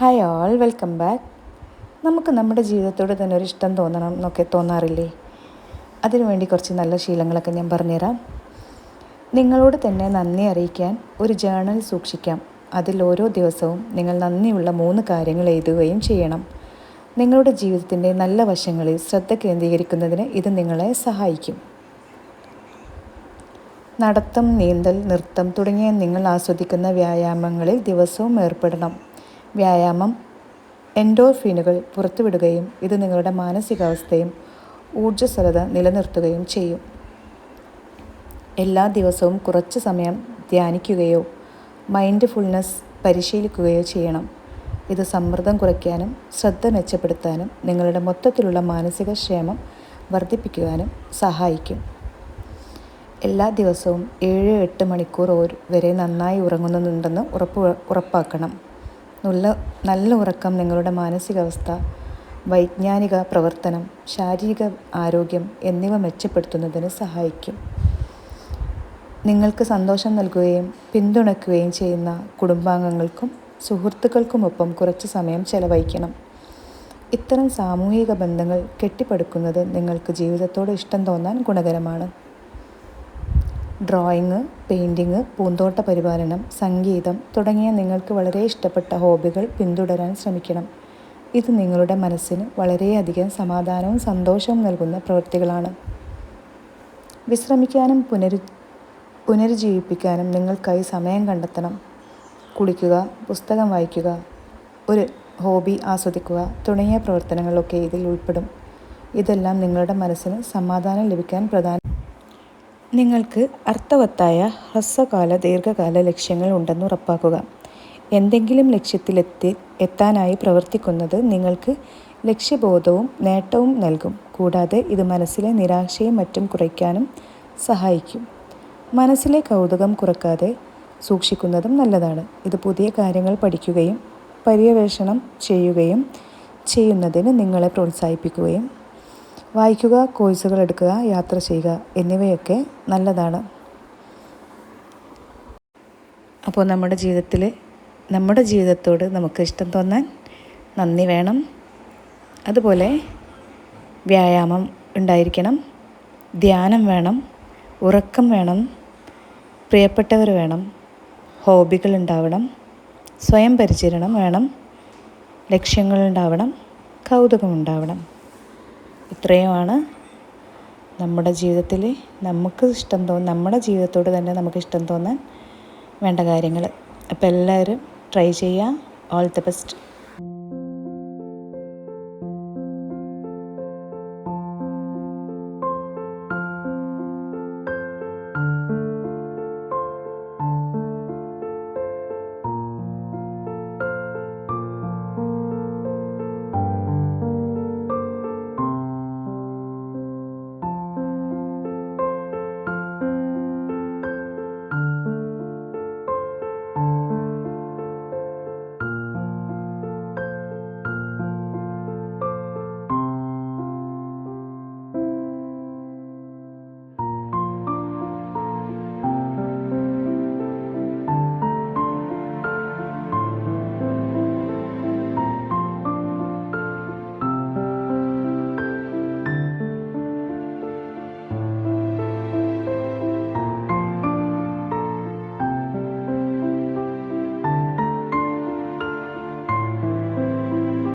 Hi all welcome back നമുക്ക് നമ്മുടെ ജീവിതത്തോട് തന്നെ ഒരു ഇഷ്ടം തോന്നണം എന്നൊക്കെ തോന്നാറില്ലേ? അതിനുവേണ്ടി കുറച്ച് നല്ല ശീലങ്ങളൊക്കെ ഞാൻ പറഞ്ഞുതരാം. നിങ്ങളോട് തന്നെ നന്ദി അറിയിക്കാൻ ഒരു ജേണൽ സൂക്ഷിക്കാം. അതിൽ ഓരോ ദിവസവും നിങ്ങൾ നന്ദിയുള്ള മൂന്ന് കാര്യങ്ങൾ എഴുതുകയും ചെയ്യണം. നിങ്ങളുടെ ജീവിതത്തിന്റെ നല്ല വശങ്ങളിൽ ശ്രദ്ധ കേന്ദ്രീകരിക്കുന്നതിന് ഇത് നിങ്ങളെ സഹായിക്കും. നടത്തം നീന്തൽ നൃത്തം തുടങ്ങിയ നിങ്ങൾ ആസ്വദിക്കുന്ന വ്യായാമങ്ങളിൽ ദിവസവും ഏർപ്പെടണം. വ്യായാമം എൻഡോർഫീനുകൾ പുറത്തുവിടുകയും ഇത് നിങ്ങളുടെ മാനസികാവസ്ഥയും ഊർജസ്വലത നിലനിർത്തുകയും ചെയ്യും. എല്ലാ ദിവസവും കുറച്ച് സമയം ധ്യാനിക്കുകയോ മൈൻഡ്ഫുൾനെസ് പരിശീലിക്കുകയോ ചെയ്യണം. ഇത് സമ്മർദ്ദം കുറയ്ക്കാനും ശ്രദ്ധ മെച്ചപ്പെടുത്താനും നിങ്ങളുടെ മൊത്തത്തിലുള്ള മാനസിക ക്ഷേമം വർദ്ധിപ്പിക്കുവാനും സഹായിക്കും. എല്ലാ ദിവസവും ഏഴ് എട്ട് മണിക്കൂർ വരെ നന്നായി ഉറങ്ങുന്നുണ്ടെന്ന് ഉറപ്പ് ഉറപ്പാക്കണം. നല്ല നല്ല ഉറക്കം നിങ്ങളുടെ മാനസികാവസ്ഥ വൈജ്ഞാനിക പ്രവർത്തനം ശാരീരിക ആരോഗ്യം എന്നിവ മെച്ചപ്പെടുത്തുന്നതിന് സഹായിക്കും. നിങ്ങൾക്ക് സന്തോഷം നൽകുകയും പിന്തുണയ്ക്കുകയും ചെയ്യുന്ന കുടുംബാംഗങ്ങൾക്കും സുഹൃത്തുക്കൾക്കുമൊപ്പം കുറച്ച് സമയം ചെലവഴിക്കണം. ഇത്തരം സാമൂഹിക ബന്ധങ്ങൾ കെട്ടിപ്പടുക്കുന്നത് നിങ്ങൾക്ക് ജീവിതത്തോട് ഇഷ്ടം തോന്നാൻ ഗുണകരമാണ്. ഡ്രോയിങ് പെയിന്റിങ് പൂന്തോട്ട പരിപാലനം സംഗീതം തുടങ്ങിയ നിങ്ങൾക്ക് വളരെ ഇഷ്ടപ്പെട്ട ഹോബികൾ പിന്തുടരാൻ ശ്രമിക്കണം. ഇത് നിങ്ങളുടെ മനസ്സിന് വളരെയധികം സമാധാനവും സന്തോഷവും നൽകുന്ന പ്രവൃത്തികളാണ്. വിശ്രമിക്കാനും പുനരു പുനരുജ്ജീവിപ്പിക്കാനും നിങ്ങൾക്കായി സമയം കണ്ടെത്തണം. കുളിക്കുക പുസ്തകം വായിക്കുക ഒരു ഹോബി ആസ്വദിക്കുക തുടങ്ങിയ പ്രവർത്തനങ്ങളൊക്കെ ഇതിൽ ഉൾപ്പെടും. ഇതെല്ലാം നിങ്ങളുടെ മനസ്സിന് സമാധാനം ലഭിക്കാൻ പ്രധാന നിങ്ങൾക്ക് അർത്ഥവത്തായ ഹ്രസ്വകാല ദീർഘകാല ലക്ഷ്യങ്ങൾ ഉണ്ടെന്ന് ഉറപ്പാക്കുക. എന്തെങ്കിലും ലക്ഷ്യത്തിലെത്തി എത്താനായി പ്രവർത്തിക്കുന്നത് നിങ്ങൾക്ക് ലക്ഷ്യബോധവും നേട്ടവും നൽകും. കൂടാതെ ഇത് മനസ്സിലെ നിരാശയും മറ്റും കുറയ്ക്കാനും സഹായിക്കും. മനസ്സിലെ കൗതുകം കുറക്കാതെ സൂക്ഷിക്കുന്നതും നല്ലതാണ്. ഇത് പുതിയ കാര്യങ്ങൾ പഠിക്കുകയും പര്യവേഷണം ചെയ്യുകയും ചെയ്യുന്നതിന് നിങ്ങളെ പ്രോത്സാഹിപ്പിക്കുകയും വായിക്കുക കോഴ്സുകൾ എടുക്കുക യാത്ര ചെയ്യുക എന്നിവയൊക്കെ നല്ലതാണ്. അപ്പോൾ നമ്മുടെ ജീവിതത്തിൽ നമ്മുടെ ജീവിതത്തോട് നമുക്ക് ഇഷ്ടം തോന്നാൻ നന്ദി വേണം. അതുപോലെ വ്യായാമം ഉണ്ടായിരിക്കണം ധ്യാനം വേണം ഉറക്കം വേണം പ്രിയപ്പെട്ടവർ വേണം ഹോബികൾ ഉണ്ടാവണം സ്വയം പരിചരണം വേണം ലക്ഷ്യങ്ങൾ ഉണ്ടാവണം കൗതുകം ഉണ്ടാവണം. ഇത്രയുമാണ് നമ്മുടെ ജീവിതത്തിൽ നമുക്ക് ഇഷ്ടം തോന്നുന്ന നമ്മുടെ ജീവിതത്തോട് തന്നെ നമുക്ക് ഇഷ്ടം തോന്നാൻ വേണ്ട കാര്യങ്ങൾ. അപ്പോൾ എല്ലാവരും ട്രൈ ചെയ്യുക. All the best